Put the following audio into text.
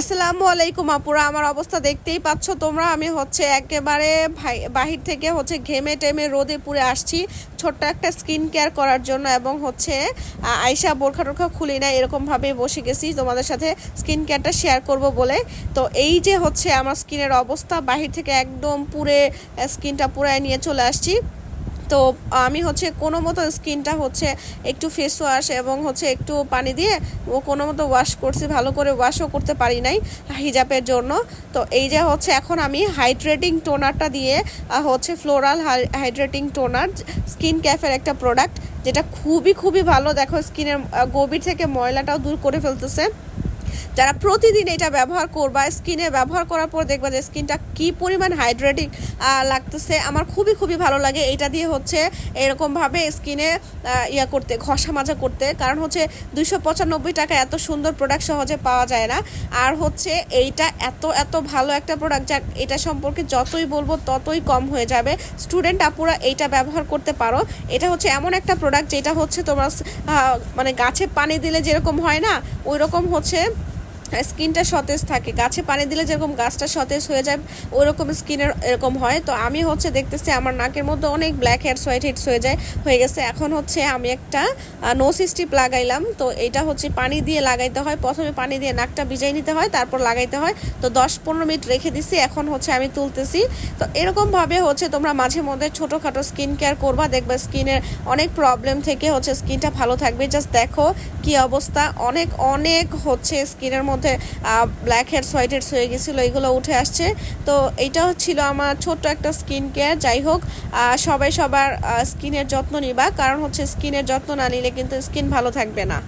আসসালামু আলাইকুম আপুরা, আমার অবস্থা দেখতেই পাচ্ছ তোমরা। আমি হচ্ছে একেবারে বাহির থেকে হচ্ছে ঘেমে টেমে রোদে পুড়ে আসছি। ছোট্ট একটা স্কিন কেয়ার করার জন্য এবং হচ্ছে আয়সা বোরখা টোরখা খুলি না এরকমভাবে বসে গেছি। তোমাদের সাথে স্কিন কেয়ারটা শেয়ার করব বলে। তো এই যে হচ্ছে আমার স্কিনের অবস্থা, বাহির থেকে একদম পুরে স্কিনটা পুরায় নিয়ে চলে আসছি। তো আমি হচ্ছে কোনো মতো স্কিনটা হচ্ছে একটু ফেস ওয়াশ এবং হচ্ছে একটু পানি দিয়ে ও কোনো মতো ওয়াশ করছি, ভালো করে ওয়াশও করতে পারি নাই হিজাবের জন্য। তো এই যে হচ্ছে এখন আমি হাইড্রেটিং টোনারটা দিয়ে হচ্ছে ফ্লোরাল হাইড্রেটিং টোনার স্কিন ক্যাফের একটা প্রোডাক্ট যেটা খুবই খুবই ভালো। দেখো স্কিনের গভীর থেকে ময়লাটাও দূর করে ফেলতেছে। যারা প্রতিদিন এটা ব্যবহার করবা, স্কিনে ব্যবহার করার পর দেখবা যে স্কিনটা কি পরিমাণ হাইড্রেটিং লাগতেছে। আমার খুবই খুবই ভালো লাগে। এটা দিয়ে হচ্ছে এরকমভাবে স্কিনে ইয়া করতে, ঘষা মাজা করতে। কারণ হচ্ছে দুইশো পঁচানব্বই টাকা এত সুন্দর প্রোডাক্ট সহজে পাওয়া যায় না। আর হচ্ছে এইটা এত এত ভালো একটা প্রোডাক্ট যা এটা সম্পর্কে যতই বলব ততই কম হয়ে যাবে। স্টুডেন্ট আপুরা এইটা ব্যবহার করতে পারো। এটা হচ্ছে এমন একটা প্রোডাক্ট যেটা হচ্ছে তোমার মানে গাছে পানি দিলে যেরকম হয় না ওই রকম হচ্ছে স্কিনটা সতেজ থাকে। গাছে পানি দিলে যেরকম গাছটা সতেজ হয়ে যায় ওইরকম স্কিনের এরকম হয়। তো আমি হচ্ছে দেখতেছি আমার নাকের মধ্যে অনেক ব্ল্যাক হেডস হোয়াইট হেডস হয়ে যায়, হয়ে গেছে। এখন হচ্ছে আমি একটা নোস স্ট্রিপ লাগাইলাম। তো এটা হচ্ছে পানি দিয়ে লাগাইতে হয়। প্রথমে পানি দিয়ে নাকটা ভিজাই নিতে হয়, তারপর লাগাইতে হয়। তো দশ পনেরো মিনিট রেখে দিছি, এখন হচ্ছে আমি তুলতেছি। তো এরকমভাবে হচ্ছে তোমরা মাঝে মধ্যে ছোটোখাটো স্কিন কেয়ার করবা, দেখবে স্কিনের অনেক প্রবলেম থেকে হচ্ছে স্কিনটা ভালো থাকবে। জাস্ট দেখো কি অবস্থা। অনেক অনেক হচ্ছে স্কিনের মধ্যে ব্ল্যাক হেডস হোয়াইট হেডস হয়ে গেছিল, এগুলো উঠে আসছে। তো এইটা ছিল আমার ছোট্ট একটা স্কিন কেয়ার যাই হোক সবাই সবার স্কিনের যত্ন নিবা। কারণ হচ্ছে স্কিনের যত্ন না নিলে কিন্তু স্কিন ভালো থাকবে না।